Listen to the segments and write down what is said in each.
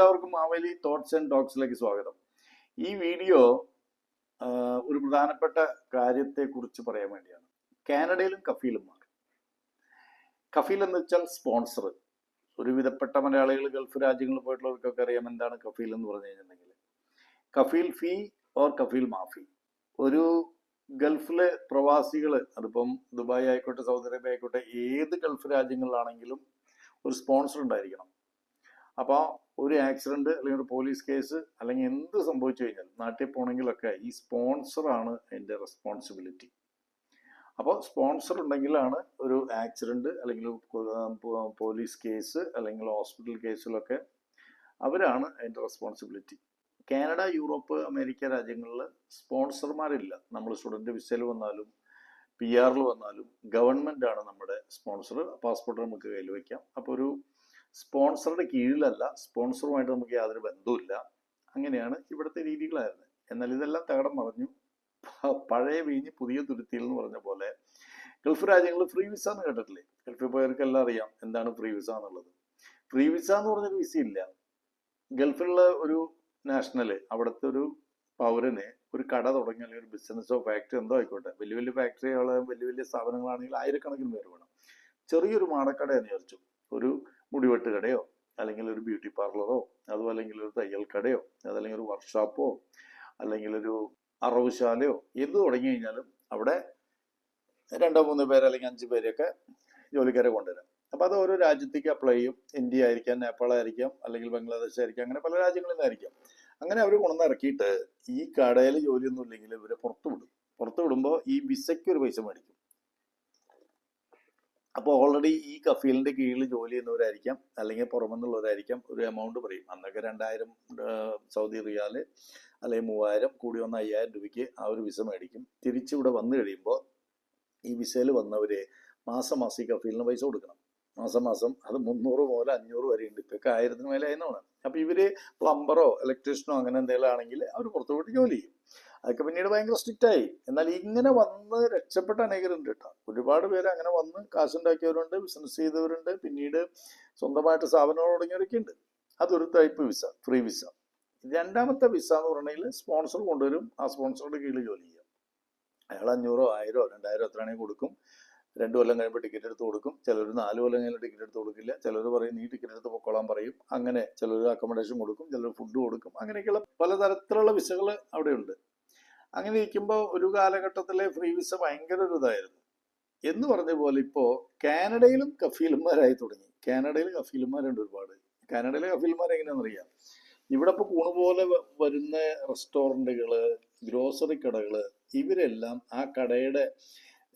എല്ലാവർക്കും Maveli thoughts and ടോക്സിലേക്ക് സ്വാഗതം. ഈ വീഡിയോ ഒരു പ്രധാനപ്പെട്ട കാര്യത്തെ കുറിച്ച് പറയാൻ വേണ്ടിയാണ്. കാനഡയിലും കഫീലും മാറി. കഫീൽ എന്ന് വെച്ചാൽ സ്പോൺസർ ഒരു വിധപ്പെട്ട മലയാളികൾ ഗൾഫ് രാജ്യങ്ങളിൽ പോയിട്ടുള്ളവർക്കൊക്കെ അറിയാം എന്താണ് കഫീൽ എന്ന് പറഞ്ഞു കഴിഞ്ഞിട്ടുണ്ടെങ്കിൽ. കഫീൽ ഫീ ഓർ കഫീൽ മാഫി. ഒരു ഗൾഫിലെ പ്രവാസികൾ അതിപ്പം ദുബായ് ആയിക്കോട്ടെ സൗദി അറേബ്യ ആയിക്കോട്ടെ ഏത് ഗൾഫ് രാജ്യങ്ങളിലാണെങ്കിലും ഒരു സ്പോൺസർ ഉണ്ടായിരിക്കണം. അപ്പോൾ ഒരു ആക്സിഡന്റ് അല്ലെങ്കിൽ ഒരു പോലീസ് കേസ് അല്ലെങ്കിൽ എന്ത് സംഭവിച്ചു കഴിഞ്ഞാൽ നാട്ടിൽ പോകണമെങ്കിലൊക്കെ ഈ സ്പോൺസറാണ് അതിന്റെ റെസ്പോൺസിബിലിറ്റി അപ്പോൾ സ്പോൺസർ ഉണ്ടെങ്കിലാണ് ഒരു ആക്സിഡന്റ് അല്ലെങ്കിൽ പോലീസ് കേസ് അല്ലെങ്കിൽ ഹോസ്പിറ്റൽ കേസിലൊക്കെ അവരാണ് അതിന്റെ റെസ്പോൺസിബിലിറ്റി കാനഡ യൂറോപ്പ് അമേരിക്ക രാജ്യങ്ങളിൽ സ്പോൺസർമാരില്ല. നമ്മൾ സ്റ്റുഡന്റ് വിസയിൽ വന്നാലും പി ആറിൽ വന്നാലും ഗവൺമെന്റ് ആണ് നമ്മുടെ സ്പോൺസർ പാസ്പോർട്ട് നമുക്ക് കയ്യിൽ വയ്ക്കാം അപ്പോൾ ഒരു സ്പോൺസറുടെ കീഴിലല്ല സ്പോൺസറുമായിട്ട് നമുക്ക് യാതൊരു ബന്ധവുമില്ല. അങ്ങനെയാണ് ഇവിടുത്തെ രീതികളായിരുന്നത്. എന്നാൽ ഇതെല്ലാം തകടം മറിഞ്ഞു. പഴയ വീഞ്ഞ് പുതിയ തുരുത്തിയിൽ എന്ന് പറഞ്ഞ പോലെ ഗൾഫ് രാജ്യങ്ങളിൽ ഫ്രീ വിസ എന്ന് കേട്ടിട്ടില്ലേ? ഗൾഫിൽ പോയവർക്ക് എല്ലാം അറിയാം എന്താണ് ഫ്രീ വിസ എന്നുള്ളത്. ഫ്രീ വിസ എന്ന് പറഞ്ഞൊരു വിസ ഇല്ല. ഗൾഫിലുള്ള ഒരു നാഷണൽ അവിടുത്തെ ഒരു പൗരന് ഒരു കട തുടങ്ങി അല്ലെങ്കിൽ ഒരു ബിസിനസ്സോ ഫാക്ടറി എന്തോ ആയിക്കോട്ടെ. വലിയ വലിയ ഫാക്ടറികൾ വലിയ വലിയ സ്ഥാപനങ്ങളാണെങ്കിൽ ആയിരക്കണക്കിന് പേര് വേണം. ചെറിയൊരു മാടക്കട എന്ന് വിചാരിച്ചു. ഒരു മുടിവെട്ട് കടയോ അല്ലെങ്കിൽ ഒരു ബ്യൂട്ടി പാർലറോ അതോ അല്ലെങ്കിൽ ഒരു തയ്യൽ കടയോ അതല്ലെങ്കിൽ ഒരു വർക്ക്ഷോപ്പോ അല്ലെങ്കിൽ ഒരു അറവുശാലയോ എന്ത് തുടങ്ങി കഴിഞ്ഞാലും അവിടെ രണ്ടോ മൂന്നോ പേര് അല്ലെങ്കിൽ അഞ്ച് പേരെയൊക്കെ ജോലിക്കാരെ കൊണ്ടുവരാം. അപ്പോൾ അത് ഓരോ രാജ്യത്തേക്ക് അപ്ലൈ ചെയ്യും. ഇന്ത്യ ആയിരിക്കാം നേപ്പാൾ ആയിരിക്കാം അല്ലെങ്കിൽ ബംഗ്ലാദേശ് ആയിരിക്കാം അങ്ങനെ പല രാജ്യങ്ങളിൽ നിന്നായിരിക്കാം. അങ്ങനെ അവർ കൊണ്ടുവന്ന് ഇറക്കിയിട്ട് ഈ കടയിൽ ജോലിയൊന്നും ഇല്ലെങ്കിൽ ഇവരെ പുറത്തു വിടും. പുറത്തു വിടുമ്പോൾ ഈ വിസയ്ക്ക് ഒരു പൈസ മേടിക്കും. അപ്പോൾ ഓൾറെഡി ഈ കഫീലിന്റെ കീഴിൽ ജോലി ചെയ്യുന്നവരായിരിക്കാം അല്ലെങ്കിൽ പുറമെന്നുള്ളവരായിരിക്കാം ഒരു എമൗണ്ട് പറയും. അന്നൊക്കെ രണ്ടായിരം സൗദി റിയാൽ അല്ലെങ്കിൽ മൂവായിരം കൂടി വന്ന അയ്യായിരം രൂപയ്ക്ക് ആ ഒരു വിസ മേടിക്കും. തിരിച്ചിവിടെ വന്നു കഴിയുമ്പോൾ ഈ വിസയിൽ വന്നവരെ മാസം മാസം ഈ കഫീലിന് പൈസ കൊടുക്കണം. മാസം മാസം അത് മുന്നൂറ് മുതൽ അഞ്ഞൂറ് വരെ ഉണ്ട് ഇപ്പൊക്കെ ആയിരത്തിന് മേലെ ആയിരുന്നാണ് അപ്പോൾ ഇവർ പ്ലംബറോ ഇലക്ട്രീഷ്യനോ അങ്ങനെ എന്തെങ്കിലും ആണെങ്കിൽ അവർ പുറത്തു പോയിട്ട് ജോലി ചെയ്യും. അതൊക്കെ പിന്നീട് ഭയങ്കര സ്ട്രിക്റ്റ് ആയി. എന്നാൽ ഇങ്ങനെ വന്ന് രക്ഷപ്പെട്ട അനേകരുണ്ട് കേട്ടോ ഒരുപാട് പേര് അങ്ങനെ വന്ന് കാശുണ്ടാക്കിയവരുണ്ട് ബിസിനസ് ചെയ്തവരുണ്ട് പിന്നീട് സ്വന്തമായിട്ട് സ്ഥാപനങ്ങൾ തുടങ്ങിയവരൊക്കെ ഉണ്ട്. അതൊരു ടൈപ്പ് വിസ ഫ്രീ വിസ രണ്ടാമത്തെ വിസ എന്ന് പറഞ്ഞെങ്കിൽ സ്പോൺസർ കൊണ്ടുവരും. ആ സ്പോൺസറുടെ കീഴിൽ ജോലി ചെയ്യാം. അയാൾ അഞ്ഞൂറോ ആയിരോ രണ്ടായിരോ എത്രയാണെങ്കിൽ കൊടുക്കും. രണ്ട് കൊല്ലം കഴിയുമ്പോൾ ടിക്കറ്റ് എടുത്ത് കൊടുക്കും. ചിലർ നാല് കൊല്ലം കഴിഞ്ഞാൽ ടിക്കറ്റ് എടുത്ത് കൊടുക്കില്ല. ചിലർ പറയും നീ ടിക്കറ്റ് എടുത്ത് പൊക്കോളാൻ പറയും. അങ്ങനെ ചിലർ അക്കോമഡേഷൻ കൊടുക്കും. ചിലർ ഫുഡ് കൊടുക്കും. അങ്ങനെയൊക്കെയുള്ള പലതരത്തിലുള്ള വിസകൾ അവിടെ ഉണ്ട് അങ്ങനെ ഇരിക്കുമ്പോൾ ഒരു കാലഘട്ടത്തിലെ ഫ്രീ വിസ ഭയങ്കര ഒരു ഇതായിരുന്നു. എന്ന് പറഞ്ഞ പോലെ ഇപ്പോൾ കാനഡയിലും കഫീലന്മാരായി തുടങ്ങി. കാനഡയിൽ കഫീലന്മാരുണ്ട് ഒരുപാട്. കാനഡയിലെ കഫീലന്മാർ എങ്ങനെയാണെന്ന് അറിയാം? ഇവിടെ ഇപ്പോൾ കൂണ് പോലെ വരുന്ന റെസ്റ്റോറന്റുകൾ ഗ്രോസറി കടകൾ ഇവരെല്ലാം ആ കടയുടെ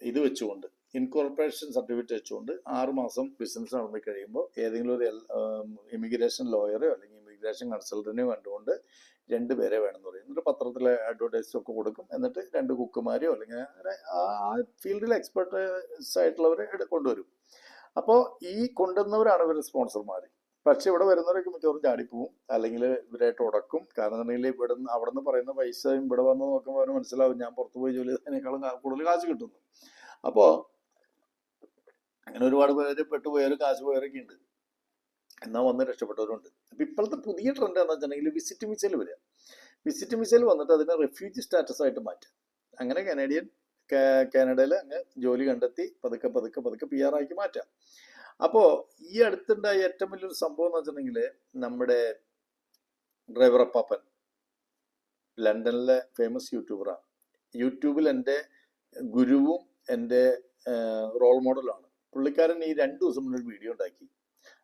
ഇത് വെച്ചുകൊണ്ട് ഇൻകോർപ്പറേഷൻ സർട്ടിഫിക്കറ്റ് വെച്ചുകൊണ്ട് ആറ് മാസം ബിസിനസ് നടന്നു കഴിയുമ്പോൾ ഏതെങ്കിലും ഒരു ഇമിഗ്രേഷൻ ലോയറോ അല്ലെങ്കിൽ ഇമിഗ്രേഷൻ കൺസൾട്ടന്റിനെയോ കണ്ടുകൊണ്ട് രണ്ട് പേരെ വേണമെന്ന് പറയും. എന്നിട്ട് പത്രത്തിലെ അഡ്വർടൈസ് ഒക്കെ കൊടുക്കും. എന്നിട്ട് രണ്ട് കുക്കുമാരെയോ അല്ലെങ്കിൽ അങ്ങനെ ആ ഫീൽഡിൽ എക്സ്പെർട്ടൈസ് ആയിട്ടുള്ളവരെ കൊണ്ടുവരും. അപ്പോൾ ഈ കൊണ്ടുവന്നവരാണ് ഇവരുടെ സ്പോൺസർമാർ പക്ഷെ ഇവിടെ വരുന്നവരൊക്കെ മിക്കവാറും ചാടിപ്പോവും. അല്ലെങ്കിൽ ഇവരായിട്ട് ഉടക്കും. കാരണം എന്നുണ്ടെങ്കിൽ ഇവിടെ നിന്ന് അവിടെ നിന്ന് പറയുന്ന പൈസ ഇവിടെ വന്ന് നോക്കുമ്പോൾ മനസ്സിലാവും ഞാൻ പുറത്ത് പോയി ജോലി ചെയ്തതിനേക്കാളും കൂടുതൽ കാശ് കിട്ടുന്നു. അപ്പോൾ അങ്ങനെ ഒരുപാട് പേര് പെട്ടുപോയവരും കാശ് പോയവരൊക്കെ ഉണ്ട്. എന്നാൽ വന്ന് രക്ഷപ്പെട്ടവരുണ്ട്. അപ്പം ഇപ്പോഴത്തെ പുതിയ ട്രെൻഡ് എന്താണെന്ന് വെച്ചിട്ടുണ്ടെങ്കിൽ വിസിറ്റ് വിസയിൽ വരിക. വിസിറ്റ് വിസയിൽ വന്നിട്ട് അതിനെ റെഫ്യൂജി സ്റ്റാറ്റസ് ആയിട്ട് മാറ്റുക. അങ്ങനെ കനേഡിയൻ കാനഡയിൽ അങ്ങ് ജോലി കണ്ടെത്തി പതുക്കെ പതുക്കെ പതുക്കെ പി ആർ ആക്കി മാറ്റാം അപ്പോൾ ഈ അടുത്തുണ്ടായ ഏറ്റവും വലിയൊരു സംഭവം എന്ന് വെച്ചിട്ടുണ്ടെങ്കിൽ നമ്മുടെ ഡ്രൈവർ അപ്പാപ്പൻ ലണ്ടനിലെ ഫേമസ് യൂട്യൂബറാണ് യൂട്യൂബിൽ എന്റെ ഗുരുവും എന്റെ റോൾ മോഡലാണ് പുള്ളിക്കാരൻ ഈ രണ്ട് ദിവസം മുന്നേ ഒരു വീഡിയോ ഉണ്ടാക്കി.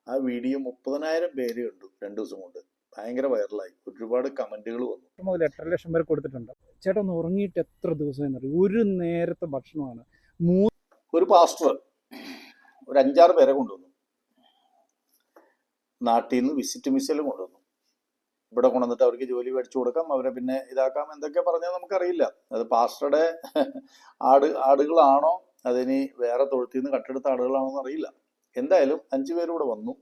ആ വീഡിയോ മുപ്പതിനായിരം പേര് കണ്ടു രണ്ടു ദിവസം കൊണ്ട്. ഭയങ്കര വൈറലായി. ഒരുപാട് കമന്റുകൾ വന്നു. മുതൽ എട്ടര ലക്ഷം വരെ കൊടുത്തിട്ടുണ്ട്. ചേട്ടൻ ഒന്ന് ഉറങ്ങിയിട്ട് എത്ര ദിവസം ഒരു നേരത്തെ ഭക്ഷണമാണ്. ഒരു പാസ്റ്റർ ഒരു അഞ്ചാറ് പേരെ കൊണ്ടുവന്നു. നാട്ടിൽ നിന്ന് വിസിറ്റ് മിസൈലും കൊണ്ടുവന്നു. ഇവിടെ കൊണ്ടുവന്നിട്ട് അവർക്ക് ജോലി മേടിച്ചു കൊടുക്കാം അവരെ പിന്നെ ഇതാക്കാം എന്തൊക്കെ പറഞ്ഞാൽ നമുക്കറിയില്ല. അത് പാസ്റ്ററുടെ ആട് ആടുകളാണോ? അതിനി വേറെ തൊഴുത്തിൽ നിന്ന് കട്ടെടുത്ത ആടുകളാണോ എന്ന് അറിയില്ല. എന്തായാലും അഞ്ചു പേരൂടെ വന്നു.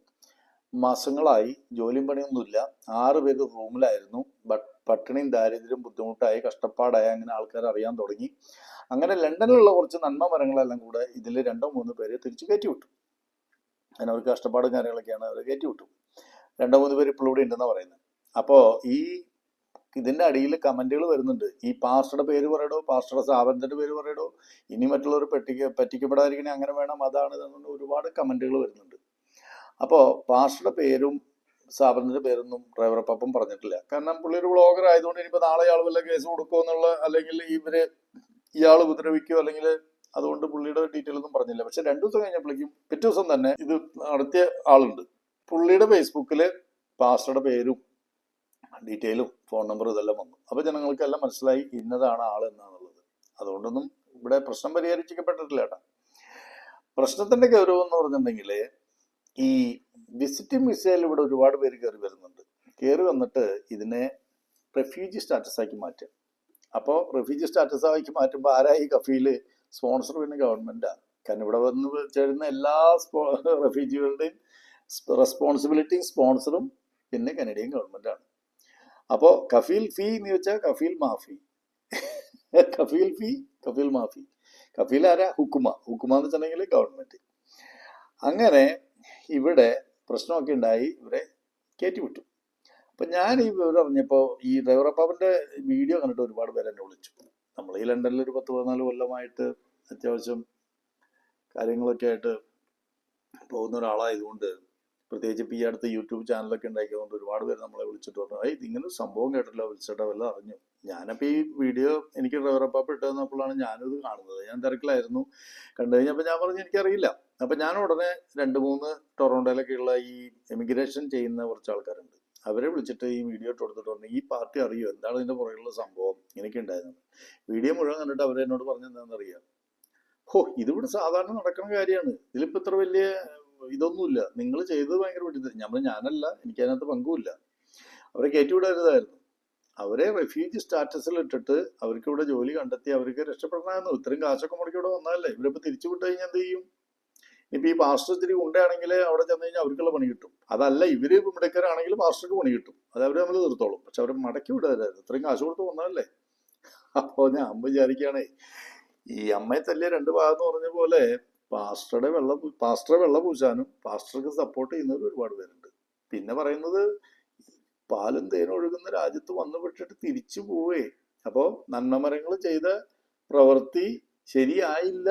മാസങ്ങളായി ജോലിയും പണിയൊന്നുമില്ല. ആറ് പേര് റൂമിലായിരുന്നു. ബട്ട് പട്ടിണിയും ദാരിദ്ര്യം ബുദ്ധിമുട്ടായി കഷ്ടപ്പാടായി അങ്ങനെ ആൾക്കാർ അറിയാൻ തുടങ്ങി. അങ്ങനെ ലണ്ടനിലുള്ള കുറച്ച് നന്മ മരങ്ങളെല്ലാം കൂടെ ഇതിൽ രണ്ടോ മൂന്ന് പേര് തിരിച്ചു കയറ്റി വിട്ടു അങ്ങനെ അവർക്ക് കഷ്ടപ്പാടും കാര്യങ്ങളൊക്കെയാണ് അവർ കയറ്റി വിട്ടു രണ്ടോ മൂന്ന് പേര് ഇപ്പോൾ ഇവിടെ ഉണ്ടെന്നാണ് പറയുന്നത്. അപ്പോൾ ഈ ഇതിന്റെ അടിയിൽ കമന്റുകൾ വരുന്നുണ്ട്. ഈ പാസ്റ്ററുടെ പേര് പറയടോ പാസ്റ്ററുടെ സ്ഥാപനത്തിന്റെ പേര് പറയടോ ഇനി മറ്റുള്ളവർ പറ്റിക്ക പറ്റിക്കപ്പെടാതിരിക്കണേ അങ്ങനെ വേണം അതാണ് ഇതെന്നുകൊണ്ട് ഒരുപാട് കമന്റുകൾ വരുന്നുണ്ട്. അപ്പോ പാസ്റ്ററുടെ പേരും സ്ഥാപനത്തിന്റെ പേരൊന്നും ഡ്രൈവർ അപ്പം പറഞ്ഞിട്ടില്ല. കാരണം പുള്ളി ഒരു ബ്ലോഗർ ആയതുകൊണ്ട് ഇനിയിപ്പോൾ നാളെ ഇയാൾ വല്ല കേസ് കൊടുക്കുമോ എന്നുള്ള അല്ലെങ്കിൽ ഇവർ ഇയാൾ ഉപദ്രവിക്കോ അല്ലെങ്കിൽ അതുകൊണ്ട് പുള്ളിയുടെ ഡീറ്റെയിൽ ഒന്നും പറഞ്ഞില്ല. പക്ഷെ രണ്ടു ദിവസം കഴിഞ്ഞപ്പോഴേക്കും പിറ്റേ ദിവസം തന്നെ ഇത് നടത്തിയ ആളുണ്ട്. പുള്ളിയുടെ ഫേസ്ബുക്കിൽ പാസ്റ്ററുടെ പേരും ഡീറ്റെയിലും ഫോൺ നമ്പറും ഇതെല്ലാം വന്നു. അപ്പോൾ ജനങ്ങൾക്കെല്ലാം മനസ്സിലായി ഇന്നതാണ് ആൾ എന്നാണുള്ളത് അതുകൊണ്ടൊന്നും ഇവിടെ പ്രശ്നം പരിഹരിച്ചിക്കപ്പെട്ടിട്ടില്ല കേട്ടോ. പ്രശ്നത്തിന്റെ ഗൗരവം എന്ന് പറഞ്ഞിട്ടുണ്ടെങ്കിൽ ഈ വിസിറ്റിംഗ് വിസയിൽ ഇവിടെ ഒരുപാട് പേര് കയറി വരുന്നുണ്ട്. കയറി വന്നിട്ട് ഇതിനെ റെഫ്യൂജി സ്റ്റാറ്റസ് ആക്കി മാറ്റുക അപ്പോൾ റെഫ്യൂജി സ്റ്റാറ്റസ് ആക്കി മാറ്റുമ്പോൾ ആരായി ഈ കഫീൽ? സ്പോൺസർ പിന്നെ ഗവൺമെന്റാണ് കാരണം ഇവിടെ വന്ന് ചേരുന്ന എല്ലാ റെഫ്യൂജികളുടെയും റെസ്പോൺസിബിലിറ്റിയും സ്പോൺസറും പിന്നെ കനേഡിയൻ ഗവൺമെന്റാണ്. അപ്പോൾ കഫീൽ ഫീ എന്ന് വെച്ചാൽ കഫീൽ മാഫി. കഫീൽ ഫീ കഫീൽ മാഫി. കഫീൽ ആരാ? ഹുക്കുമ. ഹുക്കുമ എന്ന് വെച്ചിട്ടുണ്ടെങ്കിൽ ഗവൺമെന്റ് അങ്ങനെ ഇവിടെ പ്രശ്നമൊക്കെ ഉണ്ടായി. ഇവരെ കയറ്റിവിട്ടു അപ്പൊ ഞാൻ ഈ വിവരം അറിഞ്ഞപ്പോൾ ഈ ഡ്രൈവർ വീഡിയോ കണ്ടിട്ട് ഒരുപാട് പേര് എന്നെ വിളിച്ചു. നമ്മൾ ഈ ലണ്ടനിൽ ഒരു പത്ത് പതിനാല് കൊല്ലമായിട്ട് അത്യാവശ്യം കാര്യങ്ങളൊക്കെ ആയിട്ട് പോകുന്ന ഒരാളായതുകൊണ്ട് പ്രത്യേകിച്ച് ഇപ്പം ഈ അടുത്ത് യൂട്യൂബ് ചാനലൊക്കെ ഉണ്ടാക്കിയതുകൊണ്ട് ഒരുപാട് പേര് നമ്മളെ വിളിച്ചിട്ട് പറഞ്ഞു ഏയ് ഇങ്ങനെ സംഭവം കേട്ടല്ലോ വിളിച്ചിട്ട് വല്ല അറിഞ്ഞു. ഞാനപ്പോൾ ഈ വീഡിയോ എനിക്ക് ഡ്രൈവർ അപ്പാപ്പ ഇട്ട് തന്നപ്പോഴാണ് ഞാനിത് കാണുന്നത്. ഞാൻ തിരക്കിലായിരുന്നു. കണ്ടു കഴിഞ്ഞപ്പോൾ ഞാൻ പറഞ്ഞു എനിക്കറിയില്ല. അപ്പം ഞാൻ ഉടനെ രണ്ട് മൂന്ന് ടൊറോണ്ടോയിലൊക്കെയുള്ള ഈ എമിഗ്രേഷൻ ചെയ്യുന്ന കുറച്ച് ആൾക്കാരുണ്ട്. അവരെ വിളിച്ചിട്ട് ഈ വീഡിയോ ഇട്ട് കൊടുത്തിട്ട് പറഞ്ഞു ഈ പാർട്ടി അറിയോ? എന്താണ് ഇതിന്റെ പുറകിലുള്ള സംഭവം? എനിക്ക് ഉണ്ടായിരുന്നു വീഡിയോ മുഴുവൻ കണ്ടിട്ട് അവരെന്നോട് പറഞ്ഞു എന്താണെന്ന് അറിയാം ഓ ഇതിവിടെ സാധാരണ നടക്കുന്ന കാര്യമാണ്. ഇതിലിപ്പോൾ ഇത്ര വലിയ ഇതൊന്നുമില്ല. നിങ്ങൾ ചെയ്തത് ഭയങ്കര വിട്ടിട്ട് നമ്മൾ ഞാനല്ല. എനിക്ക് അതിനകത്ത് പങ്കുമില്ല. അവരെ കയറ്റിവിടരുതായിരുന്നു. അവരെ റെഫ്യൂജി സ്റ്റാറ്റസിൽ ഇട്ടിട്ട് അവർക്ക് ഇവിടെ ജോലി കണ്ടെത്തി അവർക്ക് രക്ഷപ്പെടണമായിരുന്നു. ഇത്രയും കാശൊക്കെ മുടക്കി ഇവിടെ വന്നതല്ലേ. ഇവരിപ്പോൾ തിരിച്ചു വിട്ട് കഴിഞ്ഞാൽ എന്ത് ചെയ്യും? ഇപ്പൊ ഈ പാസ്റ്റർ ഇത്തിരി ഉണ്ടാണെങ്കിൽ അവിടെ ചെന്ന് കഴിഞ്ഞാൽ അവർക്കുള്ള പണി കിട്ടും. അതല്ല ഇവർ മിടക്കരാണെങ്കിൽ പാസ്റ്റർക്ക് പണി കിട്ടും. അത് അവർ നമ്മൾ തീർത്തോളും. പക്ഷെ അവരെ മടക്കി വിടരുതായിരുന്നു. ഇത്രയും കാശ് കൊടുത്ത് വന്നതല്ലേ. അപ്പോ ഞാൻ വിചാരിക്കുകയാണേ ഈ അമ്മയെ തല്ലിയ രണ്ട് ഭാഗം എന്ന് പറഞ്ഞ പോലെ പാസ്റ്ററുടെ വെള്ളം പാസ്റ്ററെ വെള്ളം പൂശാനും പാസ്റ്റർക്ക് സപ്പോർട്ട് ചെയ്യുന്നവർ ഒരുപാട് പേരുണ്ട്. പിന്നെ പറയുന്നത് പാലും തേനും ഒഴുകുന്ന രാജ്യത്ത് വന്നു പെട്ടിട്ട് തിരിച്ചു പോവേ. അപ്പോൾ നന്മമരങ്ങൾ ചെയ്ത പ്രവൃത്തി ശരിയായില്ല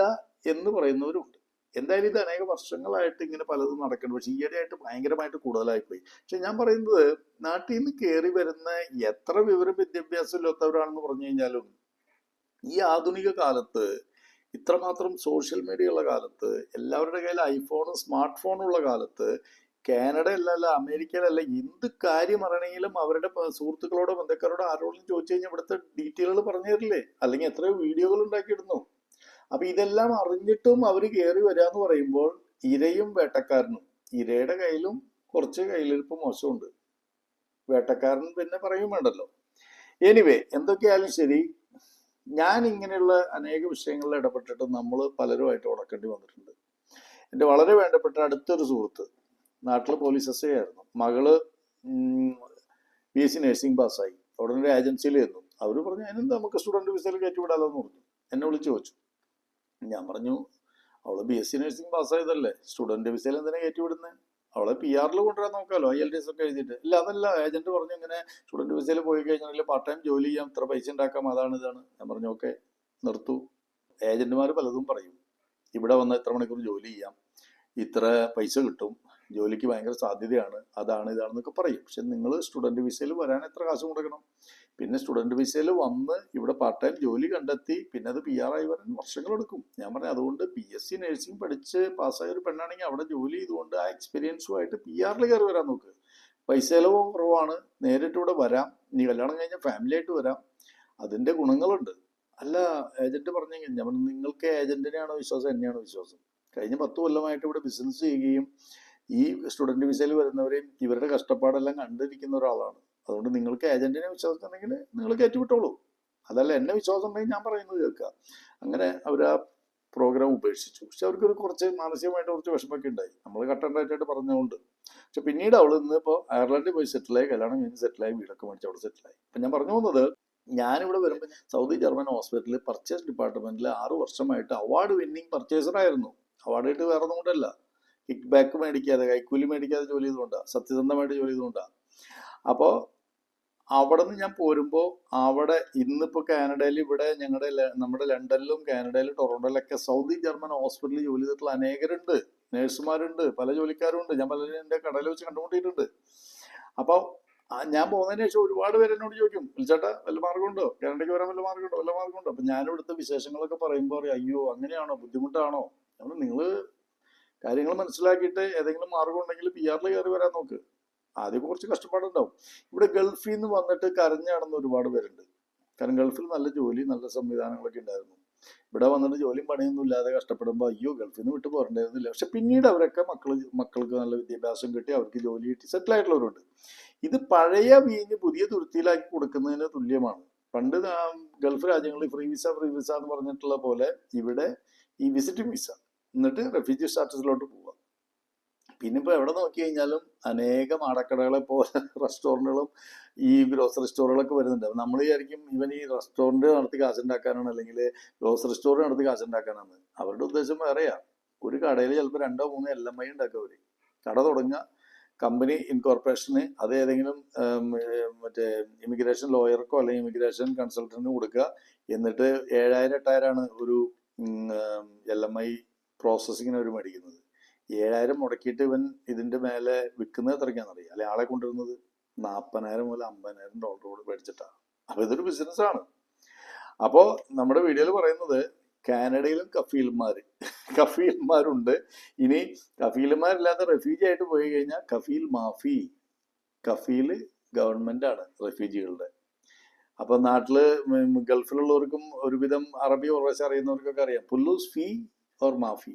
എന്ന് പറയുന്നവരുണ്ട്. എന്തായാലും ഇത് അനേക വർഷങ്ങളായിട്ട് ഇങ്ങനെ പലതും നടക്കുന്നുണ്ട്. പക്ഷെ ഈയിടെയായിട്ട് ഭയങ്കരമായിട്ട് കൂടുതലായി പോയി. പക്ഷെ ഞാൻ പറയുന്നത് നാട്ടിൽ നിന്ന് കയറി വരുന്ന എത്ര വിവര വിദ്യാഭ്യാസം ഇല്ലാത്തവരാണെന്ന് പറഞ്ഞു കഴിഞ്ഞാലും ഈ ആധുനിക കാലത്ത് ഇത്രമാത്രം സോഷ്യൽ മീഡിയ ഉള്ള കാലത്ത് എല്ലാവരുടെ കയ്യിൽ ഐഫോണും സ്മാർട്ട് ഫോണും ഉള്ള കാലത്ത് കാനഡയിലല്ല അമേരിക്കയിലല്ല എന്ത് കാര്യം അറിയണമെങ്കിലും അവരുടെ സുഹൃത്തുക്കളോടോ ബന്ധുക്കാരോടോ ആരോടും ചോദിച്ചു കഴിഞ്ഞാൽ ഇവിടുത്തെ ഡീറ്റെയിലുകൾ പറഞ്ഞു തരില്ലേ? അല്ലെങ്കിൽ എത്രയോ വീഡിയോകൾ ഉണ്ടാക്കിയിടുന്നു. അപ്പൊ ഇതെല്ലാം അറിഞ്ഞിട്ടും അവർ കയറി വരാന്ന് പറയുമ്പോൾ ഇരയും വേട്ടക്കാരനും ഇരയുടെ കയ്യിലും കുറച്ച് കയ്യിലിരിപ്പ് മോശമുണ്ട്. വേട്ടക്കാരൻ പിന്നെ പറയും വേണ്ടല്ലോ. എനിവേ എന്തൊക്കെയായാലും ശരി ഞാൻ ഇങ്ങനെയുള്ള അനേക വിഷയങ്ങളിൽ ഇടപെട്ടിട്ട് നമ്മൾ പലരുമായിട്ട് ഉടക്കേണ്ടി വന്നിട്ടുണ്ട്. എന്റെ വളരെ വേണ്ടപ്പെട്ട അടുത്തൊരു സുഹൃത്ത് നാട്ടിൽ പോലീസ് എസ് ഐ ആയിരുന്നു. മകൾ ബി എസ് സി നഴ്സിംഗ് പാസ്സായി ഉടനെ ഒരു ചെന്നു. അവർ പറഞ്ഞു അതിനെന്താ നമുക്ക് സ്റ്റുഡന്റ് വിസയിൽ കയറ്റി വിടാലോ എന്ന് പറഞ്ഞു. എന്നെ വിളിച്ചു ചോദിച്ചു. ഞാൻ പറഞ്ഞു അവൾ ബി എസ് സി നഴ്സിംഗ് പാസ്സായതല്ലേ സ്റ്റുഡന്റ് വിസയിൽ എന്തിനാ കയറ്റി വിടുന്നത് അവളെ പി ആറിൽ കൊണ്ടുവരാൻ നോക്കാമല്ലോ ഐ എൽ ടി എസ് ഒക്കെ എഴുതിയിട്ട്. ഇല്ല അതല്ല ഏജന്റ് പറഞ്ഞു ഇങ്ങനെ സ്റ്റുഡന്റ് വിസയിൽ പോയി കഴിഞ്ഞാൽ പാർട്ട് ടൈം ജോലി ചെയ്യാം ഇത്ര പൈസ ഉണ്ടാക്കാം അതാണ് ഇതാണ്. ഞാൻ പറഞ്ഞു ഓക്കെ നിർത്തു. ഏജന്റുമാർ പലതും പറയും. ഇവിടെ വന്ന ഇത്ര മണിക്കൂർ ജോലി ചെയ്യാം? ഇത്ര പൈസ കിട്ടും. ജോലിക്ക് ഭയങ്കര സാധ്യതയാണ്. അതാണ് ഇതാണെന്നൊക്കെ പറയും. പക്ഷെ നിങ്ങൾ സ്റ്റുഡന്റ് വിസയിൽ വരാൻ എത്ര കാശ് മുടക്കണം പിന്നെ സ്റ്റുഡന്റ് വിസയിൽ വന്ന് ഇവിടെ പാർട്ട് ടൈം ജോലി കണ്ടെത്തി. പിന്നെ അത് പി ആർ ആയി വരാൻ വർഷങ്ങളെടുക്കും ഞാൻ പറഞ്ഞു അതുകൊണ്ട് ബി എസ് സി നഴ്സിംഗ് പഠിച്ച് പാസ്സായ ഒരു പെണ്ണാണെങ്കിൽ അവിടെ ജോലി ചെയ്തുകൊണ്ട് ആ എക്സ്പീരിയൻസുമായിട്ട് പി ആറിൽ കയറി വരാൻ നോക്ക്. പൈസ ചെലവും കുറവാണ്. നേരിട്ട് ഇവിടെ വരാം. നീ കല്യാണം കഴിഞ്ഞാൽ ഫാമിലി ആയിട്ട് വരാം. അതിന്റെ ഗുണങ്ങളുണ്ട്. അല്ല ഏജന്റ് പറഞ്ഞെങ്കിൽ ഞാൻ നിങ്ങൾക്ക് ഏജന്റിനെയാണോ വിശ്വാസം? എന്നെയാണോ വിശ്വാസം? കഴിഞ്ഞ പത്ത് കൊല്ലമായിട്ട് ഇവിടെ ബിസിനസ് ചെയ്യുകയും ഈ സ്റ്റുഡന്റ് വിസയിൽ വരുന്നവരെയും ഇവരുടെ കഷ്ടപ്പാടെല്ലാം കണ്ടിരിക്കുന്ന ഒരാളാണ്. അതുകൊണ്ട് നിങ്ങൾക്ക് ഏജന്റിനെ വിശ്വാസമുണ്ടെങ്കിൽ നിങ്ങൾ കയറ്റിവിട്ടോളൂ. അതല്ല എന്നെ വിശ്വാസം ഉണ്ടെങ്കിൽ ഞാൻ പറയുന്നത് കേൾക്കുക അങ്ങനെ അവർ ആ പ്രോഗ്രാം ഉപേക്ഷിച്ചു. പക്ഷെ അവർക്കൊരു കുറച്ച് മാനസികമായിട്ട് കുറച്ച് വിഷമമൊക്കെ ഉണ്ടായി. നമ്മൾ കട്ടണ്ടായിട്ട് പറഞ്ഞുകൊണ്ട് പക്ഷെ പിന്നീട് അവൾ ഇന്ന് ഇപ്പോൾ അയർലൻഡിൽ പോയി സെറ്റിലായി കല്യാണം കഴിഞ്ഞ് സെറ്റിലായി വീടൊക്കെ മേടിച്ച് അവിടെ സെറ്റിലായി അപ്പം ഞാൻ പറഞ്ഞു പോകുന്നത് ഞാനിവിടെ വരുമ്പോൾ സൗദി ജർമ്മൻ ഹോസ്പിറ്റലിൽ പർച്ചേസ് ഡിപ്പാർട്ട്മെന്റിൽ ആറ് വർഷമായിട്ട് അവാർഡ് വിന്നിങ് പർച്ചേസർ ആയിരുന്നു. അവാർഡ് ആയിട്ട് വേറെ ഒന്നും കൊണ്ടല്ല. കിക്ക് ബാക്ക് മേടിക്കാതെ കൈക്കൂലി മേടിക്കാതെ ജോലി ചെയ്തുകൊണ്ടാണ് സത്യസന്ധമായിട്ട് ജോലി ചെയ്തുകൊണ്ടാണ് അപ്പോൾ അവിടെ നിന്ന് ഞാൻ പോരുമ്പോൾ അവിടെ ഇന്നിപ്പോൾ കാനഡയിൽ ഇവിടെ ഞങ്ങളുടെ നമ്മുടെ ലണ്ടനിലും കാനഡയിലും ടൊറോണ്ടോയിലൊക്കെ സൗദി ജർമ്മൻ ഹോസ്പിറ്റലിൽ ജോലി ചെയ്തിട്ടുള്ള അനേകരുണ്ട്. നേഴ്സുമാരുണ്ട് പല ജോലിക്കാരും ഉണ്ട് ഞാൻ പലരും എന്റെ കടയിൽ വെച്ച് കണ്ടുമുട്ടിയിട്ടുണ്ട്. അപ്പോൾ ഞാൻ പോകുന്നതിന് ശേഷം ഒരുപാട് പേര് എന്നോട് ചോദിക്കും വിളിച്ചേട്ടാ വല്ല മാർഗമുണ്ടോ? കാനഡയ്ക്ക് വരാൻ വല്ല മാർഗമുണ്ടോ? വല്ല മാർഗമുണ്ടോ? അപ്പം ഞാൻ ഇവിടുത്തെ വിശേഷങ്ങളൊക്കെ പറയുമ്പോൾ പറയും അയ്യോ അങ്ങനെയാണോ? ബുദ്ധിമുട്ടാണോ? നമ്മൾ നിങ്ങൾ കാര്യങ്ങൾ മനസ്സിലാക്കിയിട്ട് ഏതെങ്കിലും മാർഗം ഉണ്ടെങ്കിൽ പി ആറിൽ കയറി വരാൻ നോക്ക്. ആദ്യം കുറച്ച് കഷ്ടപ്പാടുണ്ടാവും. ഇവിടെ ഗൾഫിൽ നിന്ന് വന്നിട്ട് കരഞ്ഞു നടന്ന ഒരുപാട് പേരുണ്ട്. കാരണം ഗൾഫിൽ നല്ല ജോലി നല്ല സംവിധാനങ്ങളൊക്കെ ഉണ്ടായിരുന്നു. ഇവിടെ വന്നിട്ട് ജോലിയും പണിയൊന്നും ഇല്ലാതെ കഷ്ടപ്പെടുമ്പോൾ അയ്യോ ഗൾഫിൽ നിന്ന് വിട്ടു പോരണ്ടായിരുന്നില്ല പക്ഷെ പിന്നീട് അവരൊക്കെ മക്കൾ മക്കൾക്ക് നല്ല വിദ്യാഭ്യാസം കിട്ടി അവർക്ക് ജോലി കിട്ടി സെറ്റിൽ ആയിട്ടുള്ളവരുണ്ട്. ഇത് പഴയ വീഞ്ഞ് പുതിയ തുരുത്തിയിലാക്കി കൊടുക്കുന്നതിന് തുല്യമാണ്. പണ്ട് ഗൾഫ് രാജ്യങ്ങളിൽ ഫ്രീ വിസ ഫ്രീ വിസ എന്ന് പറഞ്ഞിട്ടുള്ള പോലെ ഇവിടെ ഈ വിസിറ്റിംഗ് വിസ എന്നിട്ട് റെഫ്യൂജി സ്റ്റാറ്റസിലോട്ട് പോവുക. പിന്നെ ഇപ്പോൾ എവിടെ നോക്കി കഴിഞ്ഞാലും അനേകം അടക്കടകളെ പോലെ റെസ്റ്റോറന്റുകളും ഈ ഗ്രോസറി സ്റ്റോറുകളൊക്കെ വരുന്നുണ്ട്. നമ്മൾ വിചാരിക്കും ഇവൻ ഈ റെസ്റ്റോറന്റ് നടത്തി കാശുണ്ടാക്കാനാണ് അല്ലെങ്കിൽ ഗ്രോസറി സ്റ്റോർ നടത്തി കാശുണ്ടാക്കാനാണ്. അവരുടെ ഉദ്ദേശം വേറെയാ. ഒരു കടയിൽ ചിലപ്പോൾ രണ്ടോ മൂന്നോ എൽ ഐ ഉണ്ടാക്കുക അവർ കട തുടങ്ങുക. കമ്പനി ഇൻകോർപ്പറേഷന് അത് ഏതെങ്കിലും മറ്റേ ഇമിഗ്രേഷൻ ലോയർക്കോ അല്ലെങ്കിൽ ഇമിഗ്രേഷൻ കൺസൾട്ടന്റിന് കൊടുക്കുക. എന്നിട്ട് ഏഴായിരം എട്ടായിരമാണ് ഒരു എൽ എം ഐ പ്രോസസ്സിങ്ങിന് അവർ മേടിക്കുന്നത്. ഏഴായിരം മുടക്കിയിട്ട് ഇവൻ ഇതിന്റെ മേലെ വിൽക്കുന്നത് എത്രയ്ക്കാണെന്നറിയാം അല്ലെ ആളെ കൊണ്ടുവരുന്നത് നാൽപ്പതിനായിരം മുതൽ അമ്പതിനായിരം ഡോളറോട് മേടിച്ചിട്ടാണ് അപ്പൊ ഇതൊരു ബിസിനസ്സാണ് അപ്പോ നമ്മുടെ വീഡിയോയിൽ പറയുന്നത് കാനഡയിലും കഫീൽമാർ കഫീൽമാരുണ്ട്. ഇനി കഫീൽമാരില്ലാത്ത റെഫ്യൂജി ആയിട്ട് പോയി കഴിഞ്ഞാൽ കഫീൽ മാഫി കഫീൽ ആണ് റെഫ്യൂജികളുടെ അപ്പൊ നാട്ടിൽ ഗൾഫിലുള്ളവർക്കും ഒരുവിധം അറബി ഉറവശം അറിയുന്നവർക്കൊക്കെ അറിയാം. പുല്ലൂസ് ഫീ ഓർ മാഫി?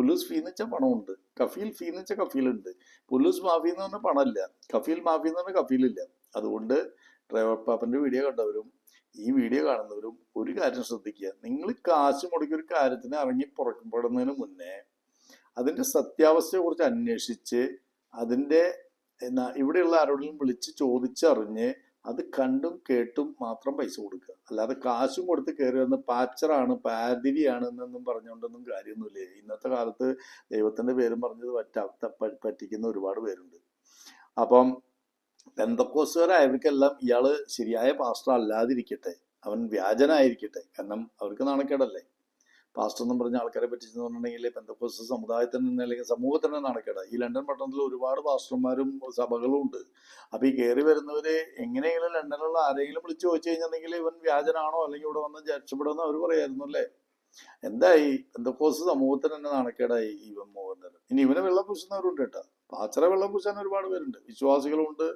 പുല്ലൂസ് ഫീ എന്ന് വെച്ചാൽ പണമുണ്ട്. കഫീൽ ഫീ എന്ന് വെച്ചാൽ കഫീലുണ്ട്. പുലൂസ് മാഫി എന്ന് പറഞ്ഞാൽ പണമില്ല. കഫീൽ മാഫി എന്ന് പറഞ്ഞാൽ കഫീലില്ല. അതുകൊണ്ട് ഡ്രൈവർ പാപ്പന്റെ വീഡിയോ കണ്ടവരും ഈ വീഡിയോ കാണുന്നവരും ഒരു കാര്യം ശ്രദ്ധിക്കുക. നിങ്ങൾ കാശ് മുടക്കി ഒരു കാര്യത്തിന് ഇറങ്ങി പുറപ്പെടുന്നതിന് മുന്നേ അതിന്റെ സത്യാവസ്ഥയെക്കുറിച്ച് അന്വേഷിച്ച് അതിന്റെ എന്നാ ഇവിടെയുള്ള ആരോടെങ്കിലും വിളിച്ച് ചോദിച്ചറിഞ്ഞ് അത് കണ്ടും കേട്ടും മാത്രം പൈസ കൊടുക്കുക. അല്ലാതെ കാശും കൊടുത്ത് കയറി വന്ന് പാച്ചറാണ് പാതിരിയാണ് എന്നൊന്നും പറഞ്ഞുകൊണ്ടൊന്നും കാര്യമൊന്നുമില്ല. ഇന്നത്തെ കാലത്ത് ദൈവത്തിന്റെ പേരും പറഞ്ഞത് പറ്റാത്ത പറ്റിക്കുന്ന ഒരുപാട് പേരുണ്ട്. അപ്പം പെന്തക്കോസുകാരായവർക്കെല്ലാം ഇയാൾ ശരിയായ പാസ്റ്റർ അല്ലാതിരിക്കട്ടെ. അവൻ വ്യാജനായിരിക്കട്ടെ. കാരണം അവർക്ക് നാണക്കേടല്ലേ? പാസ്റ്റർ എന്നും പറഞ്ഞ ആൾക്കാരെ പറ്റിച്ചെന്ന് പറഞ്ഞിട്ടുണ്ടെങ്കിൽ പെന്തക്കോസ് സമുദായത്തിൽ നിന്ന് അല്ലെങ്കിൽ സമൂഹത്തിന് നാണക്കേടാ ഈ ലണ്ടൻ പട്ടണത്തിൽ ഒരുപാട് പാസ്റ്റർമാരും സഭകളും ഉണ്ട്. അപ്പൊ ഈ കയറി വരുന്നവര് എങ്ങനെയെങ്കിലും ലണ്ടനിലുള്ള ആരെങ്കിലും വിളിച്ചു ചോദിച്ചു കഴിഞ്ഞിട്ടുണ്ടെങ്കിൽ ഇവൻ വ്യാജനാണോ അല്ലെങ്കിൽ ഇവിടെ വന്ന് രക്ഷപ്പെടുമെന്ന് അവർ പറയായിരുന്നു അല്ലേ? എന്തായി? പെന്തക്കോസ് സമൂഹത്തിന് തന്നെ നടക്കേടായി ഈ മോഹൻദാൻ ഇനി ഇവനെ വെള്ളം പൂശുന്നവരുണ്ട് കേട്ടോ. പാച്ചറ വെള്ളം പൂശാൻ ഒരുപാട് പേരുണ്ട്. വിശ്വാസികളുണ്ട്.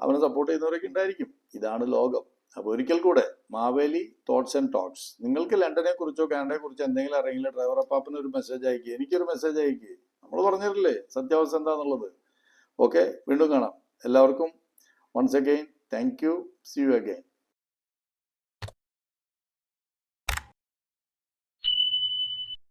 അവനെ സപ്പോർട്ട് ചെയ്യുന്നവരൊക്കെ ഉണ്ടായിരിക്കും. ഇതാണ് ലോകം. അപ്പൊ ഒരിക്കൽ കൂടെ മാവേലി തോട്ട്സ് ആൻഡ് ടോക്സ് നിങ്ങൾക്ക് ലണ്ടനെ കുറിച്ചോ കാനഡയെ കുറിച്ചോ എന്തെങ്കിലും അറിയെങ്കിൽ ഡ്രൈവർ അപ്പാപ്പിന് ഒരു മെസ്സേജ് അയക്കുക എനിക്കൊരു മെസ്സേജ് അയക്കുക നമ്മൾ പറഞ്ഞിട്ടില്ലേ സത്യാവസ്ഥ എന്താണെന്നുള്ളത് ഓക്കെ വീണ്ടും കാണാം. എല്ലാവർക്കും once again thank you see you again